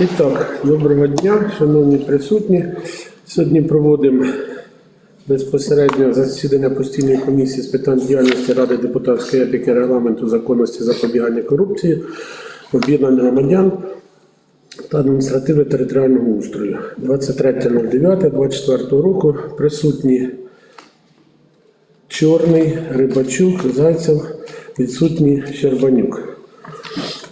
І так, доброго дня, шановні присутні. Сьогодні проводимо безпосередньо засідання постійної комісії з питань діяльності Ради депутатської етики, регламенту, законності, запобігання корупції, об'єднання громадян та адміністративно-територіального устрою. 23.09.24 року присутні Чорний, Рибачук, Зайцев, відсутній Щербанюк.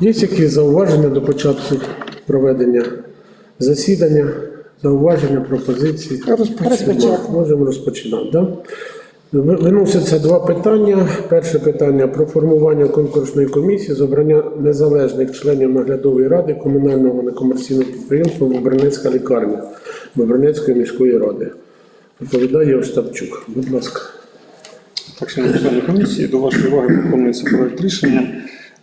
Є якісь зауваження до початку проведення засідання, зауваження, пропозиції? Розпочати. Можемо розпочинати, так? Ви- Виносяться два питання. Перше питання про формування конкурсної комісії з обрання незалежних членів наглядової ради комунального некомерційного підприємства Бобринецька лікарня Бобринецької міської ради. Доповідає Остапчук. Будь ласка. Так, шановні члени комісії, до вашої уваги пропонується проект рішення.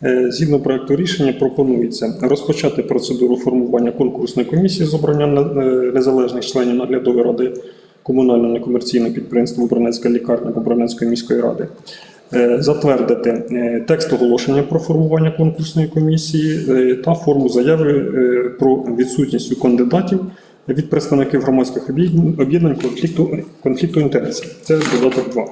Е, Згідно проекту рішення пропонується розпочати процедуру формування конкурсної комісії з обрання е, незалежних членів наглядової ради комунального некомерційного підприємства Бобринецька лікарня Бобринецької міської ради. Е, Затвердити текст оголошення про формування конкурсної комісії та форму заяви про відсутність у кандидатів від представників громадських об'єднань конфлікту, конфлікту інтересів. Це додаток 2.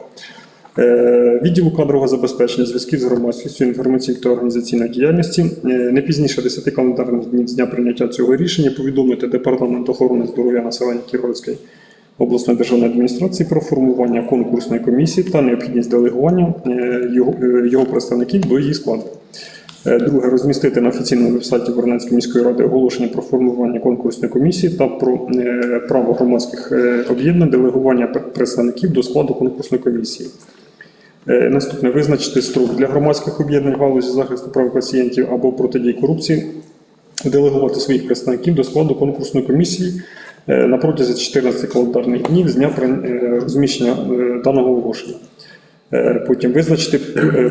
Е, Відділу кадрового забезпечення зв'язків з громадськістю інформаційної та організаційної діяльності е, не пізніше 10 календарних днів з дня прийняття цього рішення повідомити Департамент охорони здоров'я населення Кіровської обласної державної адміністрації про формування конкурсної комісії та необхідність делегування е, його, представників до її складу. Друге, розмістити на офіційному вебсайті Воронецької міської ради оголошення про формування конкурсної комісії та про право громадських об'єднань делегування представників до складу конкурсної комісії. Е, Наступне визначити строк для громадських об'єднань галузі захисту прав пацієнтів або протидії корупції, делегувати своїх представників до складу конкурсної комісії е, на протязі 14 календарних днів з дня е, розміщення даного оголошення. Потім визначити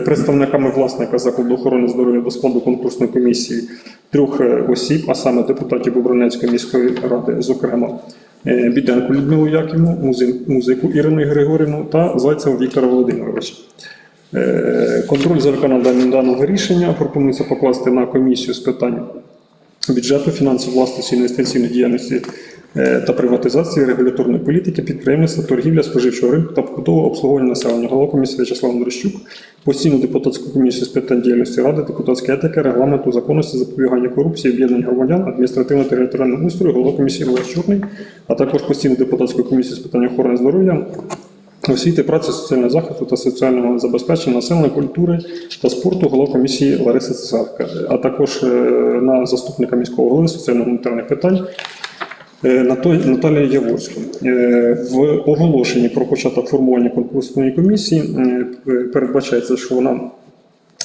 представниками власника закладу охорони здоров'я до складу конкурсної комісії трьох осіб, а саме депутатів Бобринецької міської ради, зокрема Біденку Людмилу Яківну, музику Ірину Григорівну та Зайцева Віктора Володимировича. Е, Контроль за виконанням даного рішення пропонується покласти на комісію з питань бюджету, фінансів, власності, інвестиційної діяльності е, та приватизації, регуляторної політики, підприємництва, торгівля, споживчого ринку та побутового обслуговування населення. Голова комісії В'ячеслав Андрощук, постійну депутатську комісію з питань діяльності ради, депутатської етики, регламенту, законності, запобігання корупції, об'єднань громадян, адміністративно-територіального устрою, голова комісії Олег Чорний, а також постійну депутатську комісію з питань охорони здоров'я, освіти, праці, соціального захисту та соціального забезпечення населення, культури та спорту голова комісії Лариса Цесарка, а також е, на заступника міського голови соціально-гуманітарних питань е, Наталію Яворську. Е, В оголошенні про початок формування конкурсної комісії е, передбачається, що вона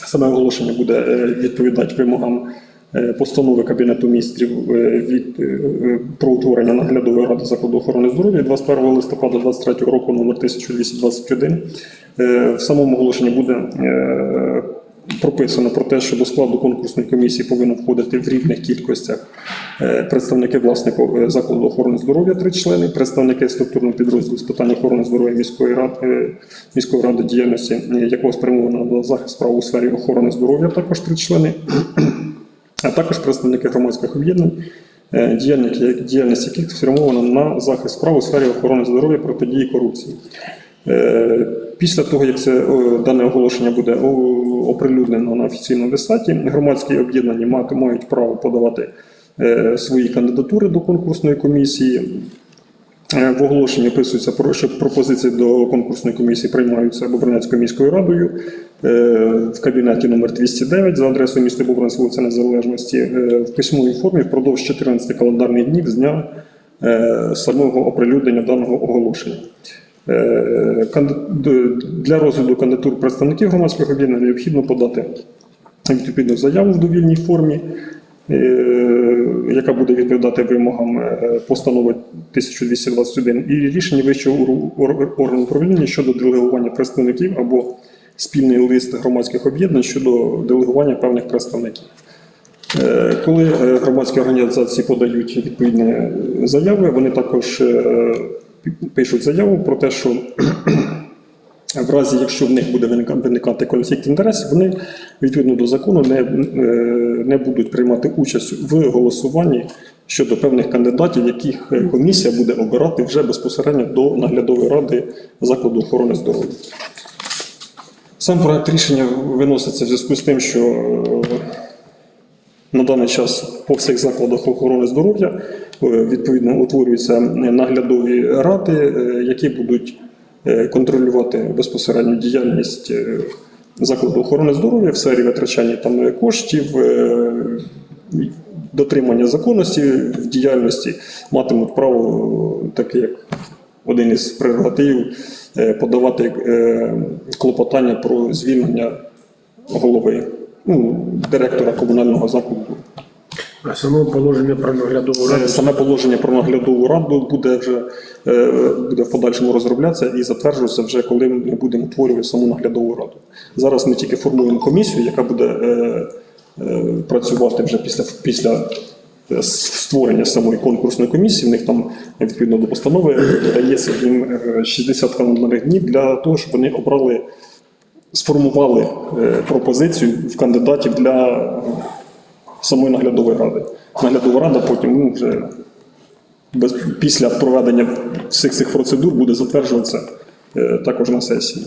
Саме оголошення буде відповідати вимогам постанови Кабінету міністрів від про утворення наглядової ради закладу охорони здоров'я 21 листопада 2023 року номер 1221. Е, В самому оголошенні буде прописано про те, що до складу конкурсної комісії повинно входити в рівних кількостях е, представники власників е, закладу охорони здоров'я три члени, представники структурного підрозділу з питань охорони здоров'я міської ради, е, міської ради діяльності, якого спрямовано на захист прав у сфері охорони здоров'я, також три члени, а також представники громадських об'єднань, діяльність яких спрямована на захист прав у сфері охорони здоров'я протидії корупції. Е, Після того, як це дане оголошення буде оприлюднено на офіційному вебсайті, громадські об'єднання мають право подавати е, свої кандидатури до конкурсної комісії. Е, В оголошенні описується що пропозиції до конкурсної комісії приймаються Бобринецькою міською радою в кабінеті номер 209 за адресою міста Бобринець, вулиця Незалежності в письмовій формі впродовж 14 календарних днів з дня самого оприлюднення даного оголошення. Е, Для розгляду кандидатур представників громадських об'єднань необхідно подати відповідну заяву в довільній формі, е, яка буде відповідати вимогам е, постанови 1221 і рішення вищого органу управління щодо делегування представників або спільний лист громадських об'єднань щодо делегування певних представників. Коли громадські організації подають відповідні заяви, вони також пишуть заяву про те, що В разі, якщо в них буде виникати конфлікт інтересів, вони відповідно до закону не, е, не будуть приймати участь в голосуванні щодо певних кандидатів, яких е, комісія буде обирати вже безпосередньо до наглядової ради закладу охорони здоров'я. Сам проект рішення виноситься в зв'язку з тим, що е, на даний час по всіх закладах охорони здоров'я відповідно утворюються наглядові ради, е, які будуть е, контролювати безпосередньо діяльність е, закладу охорони здоров'я в сфері витрачання там коштів. е, Дотримання законності в діяльності матимуть право, е, таке як один із прерогативів, е, подавати е, клопотання про звільнення голови, ну, директора комунального закладу. А само положення про наглядову раду Саме положення про наглядову раду буде вже е, буде в подальшому розроблятися і затверджуватися вже коли ми будемо утворювати саму наглядову раду. Зараз ми тільки формуємо комісію, яка буде е, е, працювати вже після після створення самої конкурсної комісії. В них там відповідно до постанови дається їм е, 60 календарних днів для того, щоб вони обрали, сформували пропозицію в кандидатів для самої наглядової ради. Наглядова рада потім ну, вже без, після проведення всіх цих процедур буде затверджуватися е, також на сесії.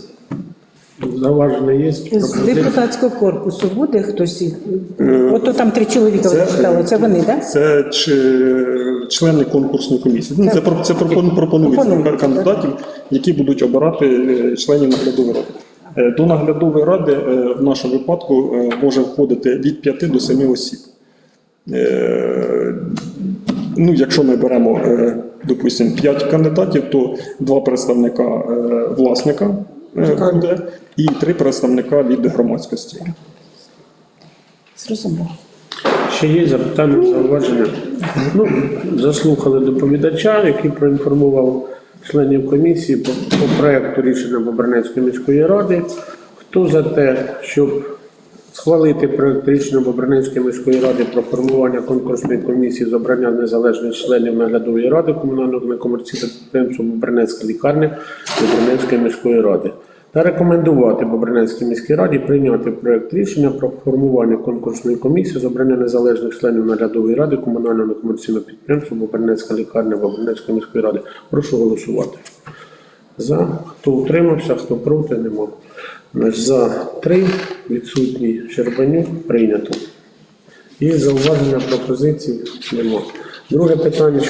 Зауваження є? З депутатського корпусу буде хтось? їх? Ото там три чоловіка читали, це вони, так? Це чи- члени конкурсної комісії. Ну, це про- це пропон- пропонується Пропонується, кандидатів, які будуть обирати е, членів наглядової ради. Е, До наглядової ради е, в нашому випадку е, може входити від 5 до 7 осіб. Ну, якщо ми беремо, допустимо, 5 кандидатів, то два представника власника буде і три представника від громадськості. Зрозуміло. Ще є запитання, зауваження? Ну, заслухали доповідача, який проінформував членів комісії по, по проекту рішення Бобернецької міської ради. Хто за те, щоб схвалити проект рішення Бобернецької міської ради про формування конкурсної комісії з обрання незалежних членів наглядової ради комунального некомерційного підприємства Бобернецької лікарня Бобернецької міської ради та рекомендувати Бобринецькій міській раді прийняти проект рішення про формування конкурсної комісії з обрання незалежних членів наглядової ради комунального некомерційного підприємства Бобринецька лікарня Бобринецької міської ради. Прошу голосувати. За. Хто утримався, хто проти, нема. За три відсутні Щербанюк прийнято. І зауваження пропозицій нема. Друге питання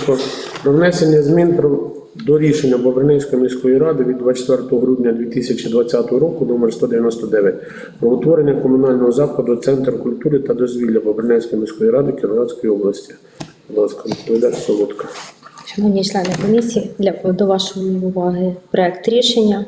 про внесення змін про, до рішення Бобринецької міської ради від 24 грудня 2020 року номер 199 про утворення комунального закладу Центр культури та дозвілля Бобринецької міської ради Кіровоградської області. Будь ласка, відповідач Солодка. Шановні члени комісії, для до вашої уваги проект рішення.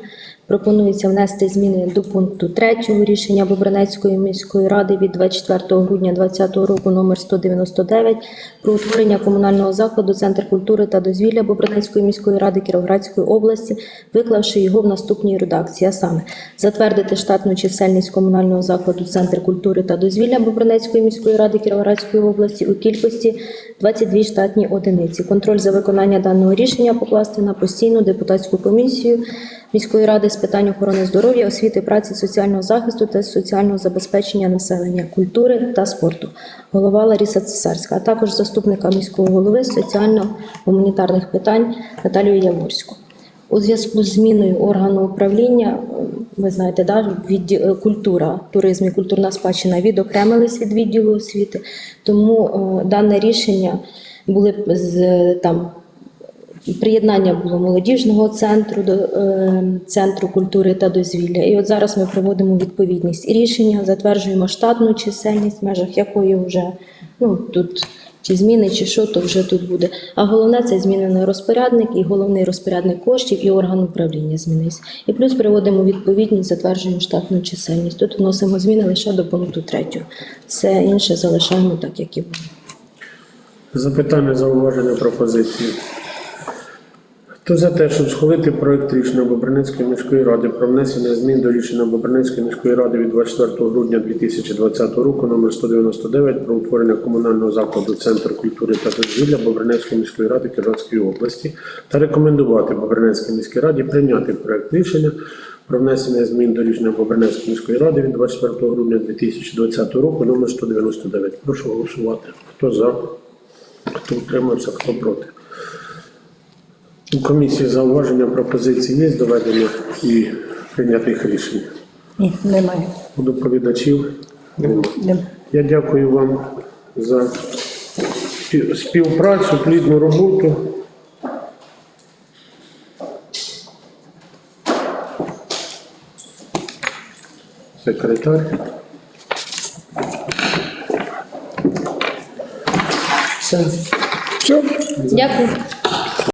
Пропонується внести зміни до пункту 3 рішення Бобринецької міської ради від 24 грудня 2020 року номер 199 про утворення комунального закладу Центр культури та дозвілля Бобринецької міської ради Кіровоградської області, виклавши його в наступній редакції, а саме затвердити штатну чисельність комунального закладу Центр культури та дозвілля Бобринецької міської ради Кіровоградської області у кількості 22 штатні одиниці. Контроль за виконання даного рішення покласти на постійну депутатську комісію міської ради з питань охорони здоров'я, освіти, праці, соціального захисту та соціального забезпечення населення, культури та спорту. Голова Лариса Цесарська, а також заступника міського голови соціально-гуманітарних питань Наталію Яворську. У зв'язку з зміною органу управління, ви знаєте, да, відді- е, культура, туризм і культурна спадщина відокремились від відділу освіти, тому е, дане рішення були з е, там приєднання було молодіжного центру до е, центру культури та дозвілля. І от зараз ми проводимо відповідність рішення, затверджуємо штатну чисельність, в межах якої вже ну тут. Чи зміни, чи що, то вже тут буде. А головне це змінений розпорядник і головний розпорядник коштів і орган управління змінився. І плюс приводимо відповідність, затверджуємо штатну чисельність. Тут вносимо зміни лише до пункту третього. Все інше залишаємо так, як і було. Запитання, зауваження, пропозиції. Хто за те, щоб схвалити проект рішення Бобринецької міської ради про внесення змін до рішення Бобринецької міської ради від 24 грудня 2020 року номер 199 про утворення комунального закладу Центр культури та дозвілля Бобринецької міської ради Кіровоградської області та рекомендувати Бобринецькій міській раді прийняти проект рішення про внесення змін до рішення Бобринецької міської ради від 24 грудня 2020 року номер 199. Прошу голосувати. Хто за, хто утримався, хто проти. У комісії зауваження пропозиції є доведення і прийнятих рішень. Ні, немає. У доповідачів немає. Немає. Я дякую вам за співпрацю, плідну роботу. Секретар. Все. Все. Дякую.